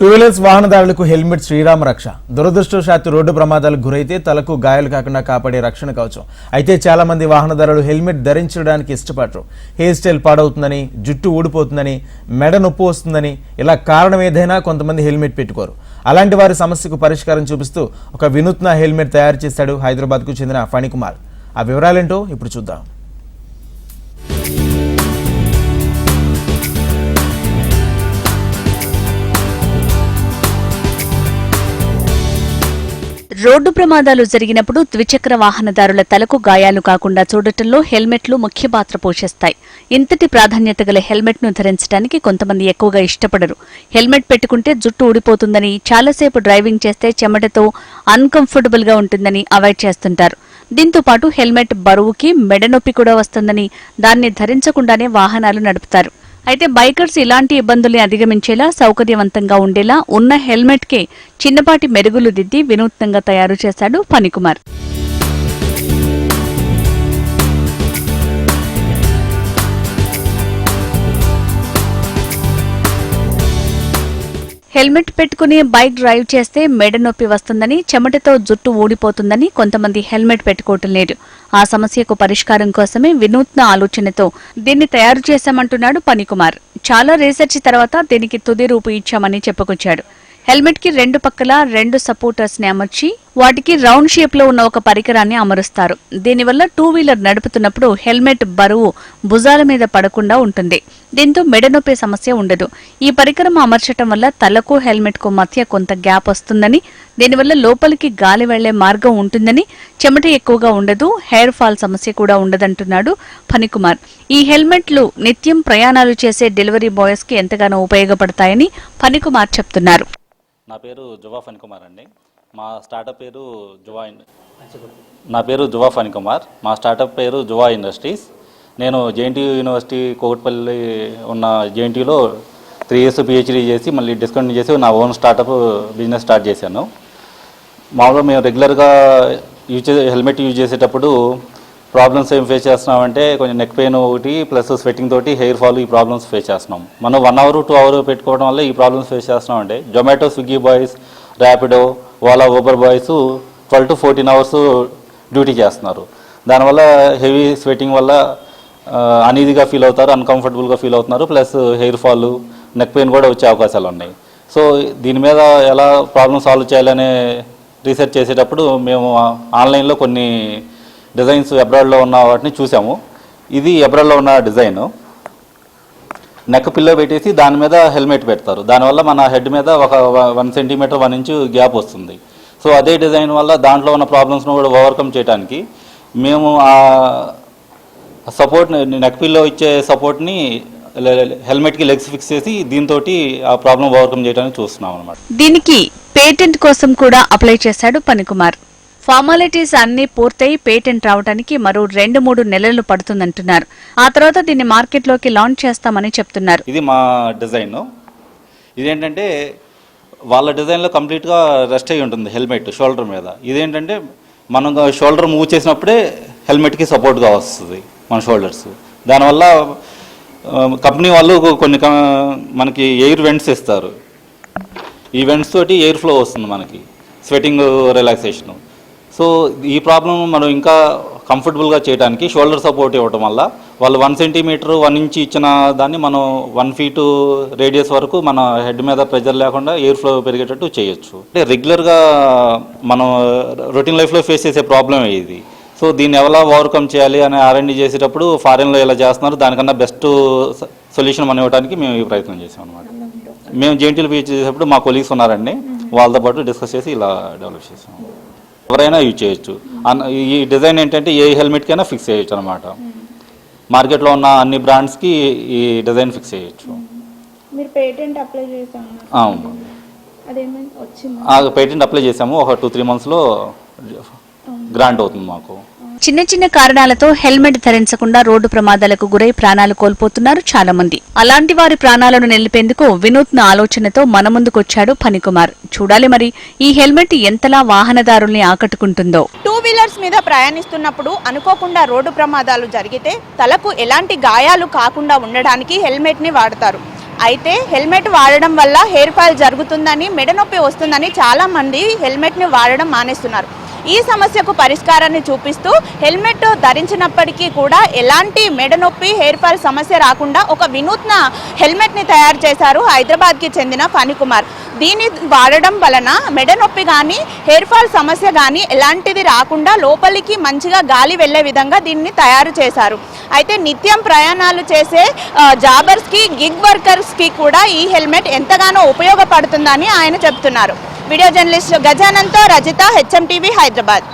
Two wheelers వాహనదారులకు helmet శ్రీరామ రక్ష. దురదృష్టవశాత్తు రోడ్డు ప్రమాదాలకు గురైతే తలకు గాయాలు కాకుండా కాపాడే రక్షణ కవచం అయితే చాలా మంది వాహనదారులు హెల్మెట్ ధరించడానికి ఇష్టపడరు. హెయిర్ స్టైల్ పాడవుతుందని జుట్టు ఊడిపోతుందని మెడ నొప్పి వస్తుందని ఇలా కారణం ఏదైనా కొంతమంది హెల్మెట్ పెట్టుకోరు. అలాంటి వారి సమస్యకు పరిష్కారం చూపిస్తూ ఒక వినూత్న హెల్మెట్ తయారు చేశాడు హైదరాబాద్కు చెందిన ఫణికుమార్. ఆ వివరాలేంటో ఇప్పుడు చూద్దాం. రోడ్డు ప్రమాదాలు జరిగినప్పుడు ద్విచక్ర వాహనదారుల తలకు గాయాలు కాకుండా చూడటంలో హెల్మెట్లు ముఖ్య పాత్ర పోషిస్తాయి. ఇంతటి ప్రాధాన్యత గల హెల్మెట్ను ధరించడానికి కొంతమంది ఎక్కువగా ఇష్టపడరు. హెల్మెట్ పెట్టుకుంటే జుట్టు ఊడిపోతుందని చాలాసేపు డ్రైవింగ్ చేస్తే చెమటతో అన్కంఫర్టబుల్గా ఉంటుందని అవాయిడ్ చేస్తుంటారు. దీంతో పాటు హెల్మెట్ బరువుకి మెడనొప్పి కూడా వస్తుందని దాన్ని ధరించకుండానే వాహనాలు నడుపుతారు. అయితే బైకర్స్ ఇలాంటి ఇబ్బందుల్ని అధిగమించేలా సౌకర్యవంతంగా ఉండేలా ఉన్న హెల్మెట్ కే చిన్నపాటి మెరుగులు దిద్ది వినూత్నంగా తయారు చేశాడు ఫణికుమార్ హెల్మెట్ పెట్టుకుని బైక్ డ్రైవ్ చేస్తే మెడ నొప్పి వస్తుందని చెమటతో జుట్టు ఊడిపోతుందని కొంతమంది హెల్మెట్ పెట్టుకోవటం లేదు. ఆ సమస్యకు పరిష్కారం కోసమే వినూత్న ఆలోచనతో దీన్ని తయారు చేశామంటున్నాడు పనికుమార్. చాలా రీసెర్చ్ తర్వాత దీనికి తుది రూపు ఇచ్చామని చెప్పుకొచ్చాడు. హెల్మెట్కి రెండు పక్కల రెండు సపోర్టర్స్ని అమర్చి వాటికి రౌండ్ షేప్లో ఉన్న ఒక పరికరాన్ని అమరుస్తారు. దీనివల్ల టూ వీలర్ నడుపుతున్నప్పుడు హెల్మెట్ బరువు భుజాల మీద పడకుండా ఉంటుంది. దీంతో మెడనొప్పి సమస్య ఉండదు. ఈ పరికరం అమర్చటం వల్ల తలకు హెల్మెట్కు మధ్య కొంత గ్యాప్ వస్తుందని దీనివల్ల లోపలికి గాలి వెళ్ళే మార్గం ఉంటుందని చెమట ఎక్కువగా ఉండదు హెయిర్ ఫాల్ సమస్య కూడా ఉండదంటున్నాడు ఫణికుమార్. ఈ హెల్మెట్లు నిత్యం ప్రయాణాలు చేసే డెలివరీ బాయ్స్కి ఎంతగానో ఉపయోగపడతాయని ఫణికుమార్ చెప్తున్నారు. నా పేరు జువా ఫణికుమార్ అండి. మా స్టార్టప్ పేరు జువా ఇన్- నా పేరు జువా ఫణి కుమార్. మా స్టార్టప్ పేరు జువా ఇండస్ట్రీస్. నేను జేఎన్టీయూ యూనివర్సిటీ కోకట్పల్లి ఉన్న జేఎన్టీయూలో త్రీ ఇయర్స్ పిహెచ్డీ చేసి మళ్ళీ డిస్కౌంట్ చేసి నా ఓన్ స్టార్టప్ బిజినెస్ స్టార్ట్ చేశాను. మామూలుగా మేము రెగ్యులర్గా యూజ్ చేసే హెల్మెట్ యూజ్ చేసేటప్పుడు ప్రాబ్లమ్స్ ఏం ఫేస్ చేస్తున్నామంటే కొంచెం నెక్ పెయిన్ ఒకటి ప్లస్ స్వెట్టింగ్ తోటి హెయిర్ ఫాల్ ఈ ప్రాబ్లమ్స్ ఫేస్ చేస్తున్నాం. మనం వన్ అవర్ టూ అవర్ పెట్టుకోవడం వల్ల ఈ ప్రాబ్లమ్స్ ఫేస్ చేస్తున్నాం అంటే Zomato Swiggy boys Rapido Ola Uber boys twelve to fourteen hours duty చేస్తున్నారు. దానివల్ల హెవీ స్వెట్టింగ్ వల్ల అనీజీగా ఫీల్ అవుతారు అన్కంఫర్టబుల్గా ఫీల్ అవుతున్నారు plus hair fall neck pain కూడా వచ్చే అవకాశాలు ఉన్నాయి. సో దీని మీద ఎలా ప్రాబ్లమ్ సాల్వ్ చేయాలనే రీసెర్చ్ చేసేటప్పుడు మేము ఆన్లైన్లో కొన్ని డిజైన్స్ అబ్రాడ్లో ఉన్న వాటిని చూసాము. ఇది అబ్రాడ్లో ఉన్న డిజైన్ నెక్ పిల్లో పెట్టేసి దాని మీద హెల్మెట్ పెడతారు. దానివల్ల మన హెడ్ మీద ఒక one centimetre one inch gap వస్తుంది. సో అదే డిజైన్ వల్ల దాంట్లో ఉన్న ప్రాబ్లమ్స్ను కూడా ఓవర్కమ్ చేయడానికి మేము ఆ సపోర్ట్ నెక్ పిల్లో ఇచ్చే సపోర్ట్ని హెల్మెట్కి లెగ్స్ ఫిక్స్ చేసి దీంతో ఆ ప్రాబ్లం ఓవర్కమ్ చేయడానికి చూస్తున్నాం అనమాట దీనికి పేటెంట్ కోసం కూడా అప్లై చేశాడు పనికుమార్. ఫార్మాలిటీస్ అన్ని పూర్తయి పేటెంట్ రావడానికి మరో రెండు మూడు నెలలు పడుతుందంటున్నారు. ఆ తర్వాత దీన్ని మార్కెట్లోకి లాంచ్ చేస్తామని చెప్తున్నారు. ఇది మా డిజైన్. ఇదేంటంటే వాళ్ళ డిజైన్లో కంప్లీట్గా రెస్ట్ అయి ఉంటుంది హెల్మెట్ షోల్డర్ మీద. ఇదేంటంటే మనం షోల్డర్ మూవ్ చేసినప్పుడే హెల్మెట్కి సపోర్ట్గా వస్తుంది మన షోల్డర్స్. దానివల్ల కంపెనీ వాళ్ళు కొన్ని మనకి ఎయిర్ వెంట్స్ ఇస్తారు. ఈ వెంట్స్ తోటి ఎయిర్ ఫ్లో వస్తుంది మనకి. Sweating relaxation. సో ఈ ప్రాబ్లం మనం ఇంకా కంఫర్టబుల్గా చేయడానికి షోల్డర్ సపోర్ట్ ఇవ్వటం వల్ల వాళ్ళు వన్ సెంటీమీటర్ వన్ ఇంచ్ ఇచ్చిన దాన్ని మనం వన్ ఫీటు రేడియస్ వరకు మన హెడ్ మీద ప్రెజర్ లేకుండా ఎయిర్ ఫ్లో పెరిగేటట్టు చేయొచ్చు. అంటే రెగ్యులర్గా మనం రొటీన్ లైఫ్లో ఫేస్ చేసే ప్రాబ్లం ఇది. సో దీన్ని ఎలా ఓవర్కమ్ చేయాలి అని ఆర్ఎండి చేసేటప్పుడు ఫారెన్లో ఎలా చేస్తున్నారు దానికన్నా బెస్ట్ సొల్యూషన్ మనం ఇవ్వడానికి మేము ఈ ప్రయత్నం చేసాం అనమాట మేము జేఎన్టీలు పీహెచ్ చేసేటప్పుడు మా కొలీగ్స్ ఉన్నారండి. వాళ్ళతో పాటు డిస్కస్ చేసి ఇలా డెవలప్ చేసాం. ఎవరైనా యూజ్ చేయొచ్చు. ఈ డిజైన్ ఏంటంటే ఏ హెల్మెట్కైనా ఫిక్స్ చేయొచ్చు అనమాట మార్కెట్లో ఉన్న అన్ని బ్రాండ్స్కి ఈ డిజైన్ ఫిక్స్ చేయొచ్చు. మీరు పేటెంట్ అప్లై అవును. వచ్చింది? పేటెంట్ అప్లై చేసాము ఒక టూ త్రీ మంత్స్లో గ్రాంట్ అవుతుంది మాకు. చిన్న చిన్న కారణాలతో హెల్మెట్ ధరించకుండా రోడ్డు ప్రమాదాలకు గురై ప్రాణాలు కోల్పోతున్నారు చాలా మంది అలాంటి వారి ప్రాణాలను నిలిపేందుకు వినూత్న ఆలోచనతో మన ముందుకొచ్చాడు ఫణికుమార్ చూడాలి మరి ఈ హెల్మెట్ ఎంతలా వాహనదారుల్ని ఆకట్టుకుంటుందో. టూ వీలర్స్ మీద ప్రయాణిస్తున్నప్పుడు అనుకోకుండా రోడ్డు ప్రమాదాలు జరిగితే తలకు ఎలాంటి గాయాలు కాకుండా ఉండడానికి హెల్మెట్ని వాడతారు. అయితే హెల్మెట్ వాడడం వల్ల హెయిర్ ఫాల్ జరుగుతుందని మెడ నొప్పి వస్తుందని హెల్మెట్ని వాడడం మానేస్తున్నారు. ఈ సమస్యకు పరిష్కారాన్ని చూపిస్తూ హెల్మెట్ ధరించినప్పటికీ కూడా ఎలాంటి మెడ నొప్పి హెయిర్ ఫాల్ సమస్య రాకుండా ఒక వినూత్న హెల్మెట్ని తయారు చేశారు హైదరాబాద్కి చెందిన ఫణికుమార్ దీన్ని వాడడం వలన మెడ నొప్పి కానీ హెయిర్ ఫాల్ సమస్య కానీ ఎలాంటిది రాకుండా లోపలికి మంచిగా గాలి వెళ్ళే విధంగా దీన్ని తయారు చేశారు. అయితే నిత్యం ప్రయాణాలు చేసే జాబర్స్కి గిగ్ వర్కర్స్కి కూడా ఈ హెల్మెట్ ఎంతగానో ఉపయోగపడుతుందని ఆయన చెప్తున్నారు వీడియో జర్నలిస్ట్ గజానంతో రజిత హెచ్ఎం టీవీ హైదరాబాద్.